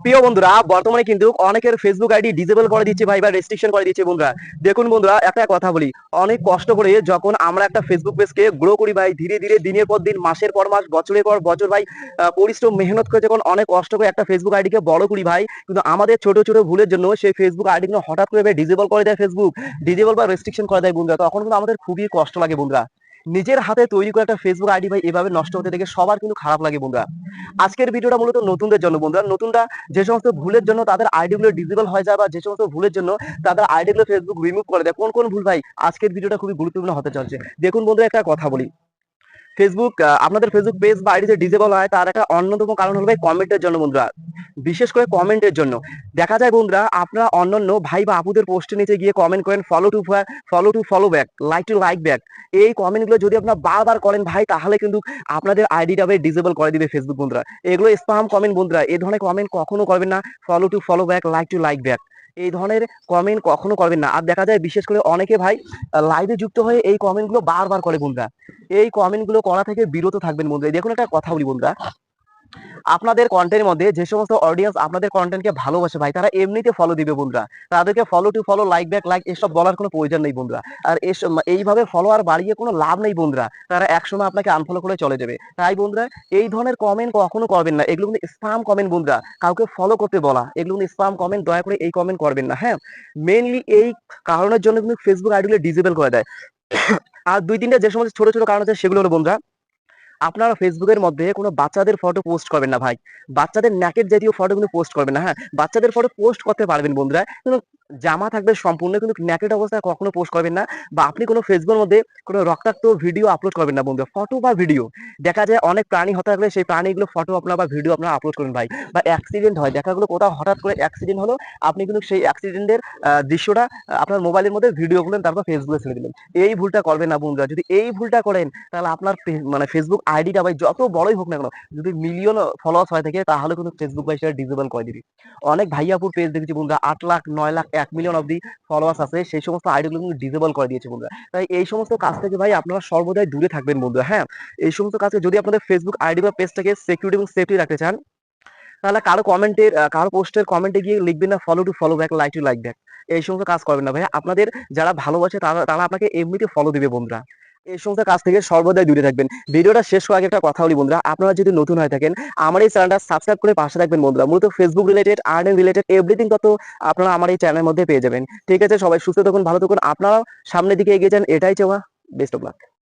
প্রিয় বন্ধুরা, বর্তমানে কিন্তু অনেকের ফেসবুক আইডি ডিজেবল করে দিচ্ছে ভাই বা রেস্ট্রিকশন করে দিচ্ছে বন্ধুরা। দেখুন বন্ধুরা একটা কথা বলি, অনেক কষ্ট করে যখন আমরা একটা ফেসবুক পেজকে গ্রো করি ভাই, ধীরে ধীরে দিনের পর দিন, মাসের পর মাস, বছরের পর বছর ভাই পরিশ্রম, মেহনত করে যখন অনেক কষ্ট করে একটা ফেসবুক আইডিকে বড় করি ভাই, কিন্তু আমাদের ছোট ছোট ভুলের জন্য সেই ফেসবুক আইডি কিন্তু হঠাৎ করে ভাই ডিজেবল করে দেয় ফেসবুক ডিজেবল বা রেস্ট্রিকশন করে দেয় বন্ধুরা। তখন কিন্তু আমাদের খুবই কষ্ট লাগে বন্ধুরা। নিজের হাতে তৈরি করে একটা ফেসবুক আইডি ভাই, এভাবে নষ্ট হতে দেখে সবার কিন্তু খারাপ লাগে বন্ধুরা। আজকের ভিডিওটা মূলত নতুনদের জন্য বন্ধুরা। নতুনরা যে সমস্ত ভুলের জন্য তাদের আইডি গুলো ডিজেবল হয়ে যায় বা যে সমস্ত ভুলের জন্য তাদের আইডি গুলো ফেসবুক রিমুভ করে দেয়, কোন কোন ভুল ভাই? আজকের ভিডিওটা খুবই গুরুত্বপূর্ণ হতে চলছে। দেখুন বন্ধুরা, একটা কথা বলি। ফেসবুক আপনাদের ফেসবুক পেজ বা আইডিতে ডিজেবল হয়, তার একটা অন্যতম কারণ হলো ভাই কমেন্টের জন্য বন্ধুরা। বিশেষ করে কমেন্টের জন্য। দেখা যায় বন্ধুরা, আপনারা অন্যান্য ভাই বা আপুদের পোস্টের নিচে গিয়ে কমেন্ট করেন follow to follow to follow back like to like back এই কমেন্টগুলো যদি আপনারা বারবার করেন ভাই, তাহলে কিন্তু আপনাদের আইডিটা ভাই ডিজেবল করে দিবে ফেসবুক বন্ধুরা। এগুলো স্পাম কমেন্ট বন্ধুরা এই ধরনের কমেন্ট কখনো করবেন না follow to follow back like to like back এই ধরনের কমেন্ট কখনো করবেন না। আর দেখা যায় বিশেষ করে অনেকে ভাই লাইভে যুক্ত হয়ে এই কমেন্টগুলো বারবার করে বন্ধুরা। এই কমেন্টগুলো করা থেকে বিরত থাকবেন বন্ধুরা। দেখুন একটা কথা বলি বন্ধুরা আপনাদের কন্টেন্টের মধ্যে যে সমস্ত অডিয়েন্স আপনাদের কন্টেন্টকে ভালোবাসে ভাই, তারা এমনিতে ফলো দিবে বন্ধুরা। তাদেরকে follow to follow like back like এসব বলার কোনো প্রয়োজন নেই বন্ধুরা। আর এসব এইভাবে ফলোয়ার বাড়িয়ে কোনো লাভ নেই বন্ধুরা। তারা একসময় আপনাকে আনফলো করে চলে যাবে। তাই বন্ধুরা, এই ধরনের কমেন্ট কখনো করবেন না। এগুলো কিন্তু স্পাম কমেন্ট বন্ধুরা। কাউকে ফলো করতে বলা, এগুলো কিন্তু স্পাম কমেন্ট দয়া করে এই কমেন্ট করবেন না হ্যাঁ? মেইনলি এই কারণের জন্য কিন্তু ফেসবুক আইডিগুলো ডিসেবল করে দেয়। আর দুই তিনটা যে সমস্ত ছোট ছোট কারণ আছে সেগুলো হলো বন্ধুরা আপনারা ফেসবুকের মধ্যে কোনো বাচ্চাদের ফটো পোস্ট করবেন না ভাই। বাচ্চাদের ন্যাকেট জাতীয় ফটোগুলো পোস্ট করবেন না হ্যাঁ? বাচ্চাদের ফটো পোস্ট করতে পারবেন বন্ধুরা। জামা থাকবে সম্পূর্ণ, কিন্তু ন্যাকেট অবস্থায় কখনো পোস্ট করবেন না বা আপনি কোনো ফেসবুকের মধ্যে কোনো রক্তাক্ত ভিডিও আপলোড করবেন না বন্ধুরা ফটো বা ভিডিও দেখা যায় অনেক প্রাণী হতে থাকলে সেই প্রাণীগুলো ফটো আপনার বা ভিডিও আপনারা আপলোড করেন ভাই, বা অ্যাক্সিডেন্ট হয়। দেখা গেলো কোথাও হঠাৎ করে অ্যাক্সিডেন্ট হলো, আপনি কিন্তু সেই অ্যাক্সিডেন্টের দৃশ্যটা আপনার মোবাইলের মধ্যে ভিডিও করলেন তারপর ফেসবুকে ছেড়ে দিলেন। এই ভুলটা করবেন না বন্ধুরা। যদি এই ভুলটা করেন, তাহলে আপনার মানে ফেসবুক আইডিটা ভাই যত বড়ই হোক না কেন, যদি মিলিয়ন ফলোয়ার্স হয়ে থাকে, তাহলে কিন্তু ফেসবুক ভাই সেটা ডিসেবল করে দিবি। অনেক ভাইয়াপুর পেজ দেখেছি বন্ধুরা, আট লাখ, নয় লাখ এক মিলিয়ন অব্দি ফলোয়ার্স আছে, সেই সমস্ত আইডিগুলো কিন্তু ডিসেবল করে দিয়েছে বন্ধুরা। তাই এই সমস্ত কাজ থেকে ভাই আপনারা সর্বদাই দূরে থাকবেন বন্ধুরা হ্যাঁ? এই সমস্ত কাজকে যদি আপনাদের ফেসবুক আইডি বা পেজটাকে সিকিউরিটি এবং সেফটি রাখতে চান, তাহলে কারও কমেন্টের কারও পোস্টের কমেন্টে গিয়ে লিখবেন না follow to follow back like to like back এই সমস্ত কাজ করবেন না ভাই আপনাদের যারা ভালোবাসে তারা তারা আপনাকে এমনিতে ফলো দিবে বন্ধুরা। এই সমস্ত কাজ থেকে সর্বদাই দূরে থাকবেন। ভিডিওটা শেষ করার আগে একটা কথা বলি বন্ধুরা, আপনারা যদি নতুন হয়ে থাকেন, আমার এই চ্যানেলটা সাবস্ক্রাইব করে পাশে থাকবেন বন্ধুরা। মূলত Facebook related earning related everything তত আপনারা আমার এই চ্যানেলের মধ্যে পেয়ে যাবেন। ঠিক আছে, সবাই সুস্থ থাকুন, ভালো থাকুন। আপনারাও সামনের দিকে এগিয়ে যান। এটাই চাওয়া বেস্ট অফ লাক